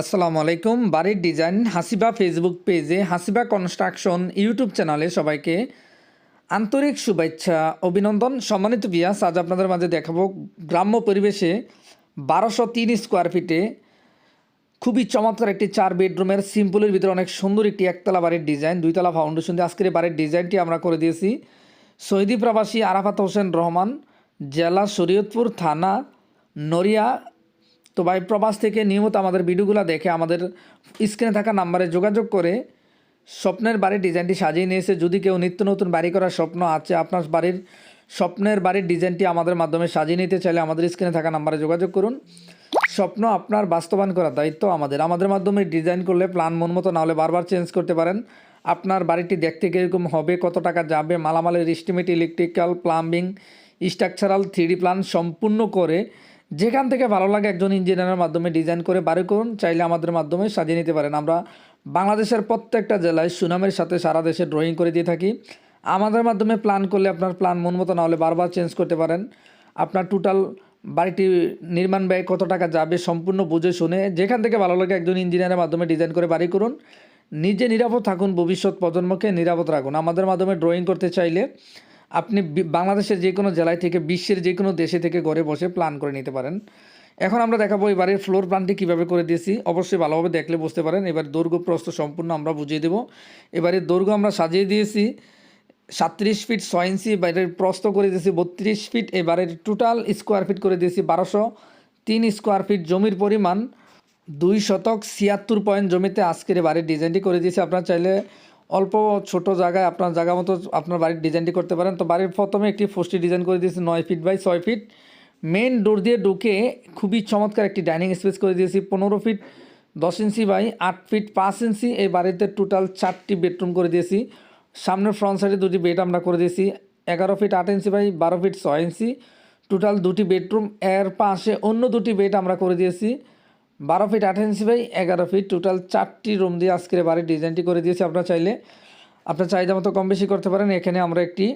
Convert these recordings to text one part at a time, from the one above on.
আসসালামু আলাইকুম। বাড়ির ডিজাইন, হাসিবা ফেসবুক পেজে হাসিবা কনস্ট্রাকশন ইউটিউব চ্যানেলে সবাইকে আন্তরিক শুভেচ্ছা, অভিনন্দন। সম্মানিত বিয়াস আজ আপনাদের মাঝে দেখাবো গ্রাম্য পরিবেশে বারোশো তিন স্কোয়ার ফিটে খুবই চমৎকার একটি চার বেডরুমের সিম্পলের ভিতরে অনেক সুন্দর একটি একতলা বাড়ির ডিজাইন, দুইতলা ফাউন্ডেশন দিয়ে আজকের বাড়ির ডিজাইনটি আমরা করে দিয়েছি। শহীদি প্রবাসী আরাফাত হোসেন রহমান, জেলা শরীয়তপুর থানা, নড়িয়া তো ভাই, প্রবাস থেকে নিয়মিত আমাদের ভিডিওগুলো দেখে আমাদের স্ক্রিনে থাকা নাম্বারে যোগাযোগ করে স্বপ্নের বাড়ির ডিজাইনটি সাজিয়ে নিয়েছে যদি কেউ নিত্য নতুন বাড়ি করার স্বপ্ন আছে, আপনার বাড়ির স্বপ্নের বাড়ির ডিজাইনটি আমাদের মাধ্যমে সাজিয়ে নিতে চাইলে আমাদের স্ক্রিনে থাকা নাম্বারে যোগাযোগ করুন। স্বপ্ন আপনার বাস্তবায়ন করার দায়িত্ব আমাদের। আমাদের মাধ্যমে ডিজাইন করলে প্ল্যান মন মতো না হলে বারবার চেঞ্জ করতে পারেন। আপনার বাড়িটি দেখতে কীরকম হবে, কত টাকা যাবে, মালামালের estimate electrical plumbing structural three D plan সম্পূর্ণ করে যেখান থেকে ভালো লাগে একজন ইঞ্জিনিয়ারের মাধ্যমে ডিজাইন করে বাড়ি করুন, চাইলে আমাদের মাধ্যমে সাজিয়ে নিতে পারেন। আমরা বাংলাদেশের প্রত্যেকটা জেলায় সুনামের সাথে সারা দেশে ড্রয়িং করে দিয়ে থাকি। আমাদের মাধ্যমে প্ল্যান করলে আপনার প্ল্যান মন মতো না হলে বারবার চেঞ্জ করতে পারেন। আপনার টোটাল বাড়িটি নির্মাণ ব্যয় কত টাকা যাবে সম্পূর্ণ বুঝে শুনে যেখান থেকে ভালো লাগে একজন ইঞ্জিনিয়ারের মাধ্যমে ডিজাইন করে বাড়ি করুন। নিজে নিরাপদ থাকুন ভবিষ্যৎ প্রজন্মকে নিরাপদ রাখুন। আমাদের মাধ্যমে ড্রয়িং করতে চাইলে আপনি বাংলাদেশের যে কোনো জেলায় থেকে, বিশ্বের যে কোনো দেশে থেকে ঘরে বসে প্ল্যান করে নিতে পারেন। এখন আমরা দেখাবো এই বাড়ির ফ্লোর প্ল্যানটি কীভাবে করে দিয়েছি। অবশ্যই ভালোভাবে দেখলে বুঝতে পারেন। এবার দৈর্ঘ্য প্রস্থ সম্পূর্ণ আমরা বুঝিয়ে দেবো। এবারে দৈর্ঘ্য আমরা সাজিয়ে দিয়েছি। সাতত্রিশ ফিট ছয় ইঞ্চি বাইরের প্রস্থ করে দিয়েছি বত্রিশ ফিট। এবারের টোটাল স্কোয়ার ফিট করে দিয়েছি বারোশো। তিন স্কোয়ার ফিট জমির পরিমাণ দুই শতক ছিয়াত্তর পয়েন্ট জমিতে আজকের বাড়ির ডিজাইনটি করে দিয়েছি। আপনারা চাইলে অল্প ছোট জায়গায় আপনার জায়গা মতো আপনার বাড়ির ডিজাইনটি করতে পারেন। তো বাড়ির প্রথমে একটি ফোস্টি ডিজাইন করে দিয়েছি, নয় ফিট বাই ছয় ফিট মেন ডোর দিয়ে ঢুকে খুবই চমৎকার একটি ডাইনিং স্পেস করে দিয়েছি, পনেরো ফিট দশ ইঞ্চি বাই আট ফিট পাঁচ ইঞ্চি এই বাড়িতে টোটাল চারটি বেডরুম করে দিয়েছি। সামনের ফ্রন্ট সাইডে দুটি বেড আমরা করে দিয়েছি, এগারো ফিট আট ইঞ্চি বাই বারো ফিট ছয় ইঞ্চি টোটাল দুটি বেডরুম এর পাশে অন্য দুটি বেড আমরা করে দিয়েছি। বারো ফিট আট ইঞ্চি বাই এগারো ফিট টোটাল চারটি রুম দিয়ে আজকের বাড়ির ডিজাইনটি করে দিয়েছি। আপনারা চাইলে আপনার চাহিদা মতো কম বেশি করতে পারেন। এখানে আমরা একটি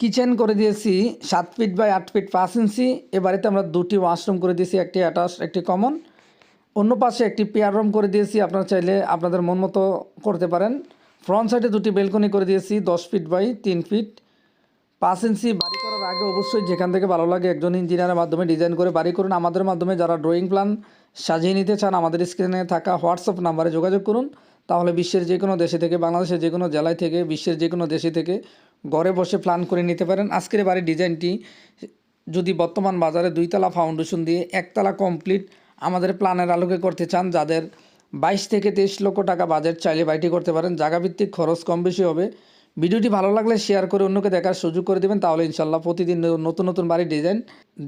কিচেন করে দিয়েছি, সাত ফিট বাই আট ফিট পাঁচ ইঞ্চি এ বাড়িতে আমরা দুটি ওয়াশরুম করে দিয়েছি, একটি অ্যাটাচ একটি কমন অন্য পাশে একটি পেয়ার রুম করে দিয়েছি। আপনারা চাইলে আপনাদের মন মতো করতে পারেন। ফ্রন্ট সাইডে দুটি বেলকনি করে দিয়েছি, দশ ফিট বাই তিন ফিট পাঁচ ইঞ্চি বাড়ি করার আগে অবশ্যই যেখান থেকে ভালো লাগে একজন ইঞ্জিনিয়ারের মাধ্যমে ডিজাইন করে বাড়ি করুন। আমাদের মাধ্যমে যারা ড্রয়িং প্ল্যান সাজিয়ে নিতে চান, আমাদের স্ক্রিনে থাকা হোয়াটসঅ্যাপ নাম্বারে যোগাযোগ করুন। তাহলে বিশ্বের যে কোনো দেশে থেকে, বাংলাদেশের যে কোনো জেলায় থেকে, বিশ্বের যে কোনো দেশে থেকে ঘরে বসে প্ল্যান করে নিতে পারেন। আজকের বাড়ির ডিজাইনটি যদি বর্তমান বাজারে দুইতলা ফাউন্ডেশন দিয়ে একতলা কমপ্লিট আমাদের প্ল্যানের আলোকে করতে চান, যাদের বাইশ থেকে তেইশ লক্ষ টাকা বাজেট চাইলে বাড়িটি করতে পারেন। জায়গাভিত্তিক খরচ কম বেশি হবে। ভিডিওটি ভালো লাগলে শেয়ার করে অন্যকে দেখার সুযোগ করে দেবেন, তাহলে ইনশাল্লাহ প্রতিদিন নতুন নতুন বাড়ির ডিজাইন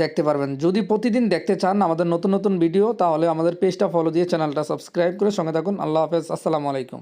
দেখতে পারবেন। যদি প্রতিদিন দেখতে চান আমাদের নতুন নতুন ভিডিও তাহলে আমাদের পেজটা ফলো দিয়ে চ্যানেলটা সাবস্ক্রাইব করে সঙ্গে থাকুন। আল্লাহ হাফেজ, আসসালামু আলাইকুম।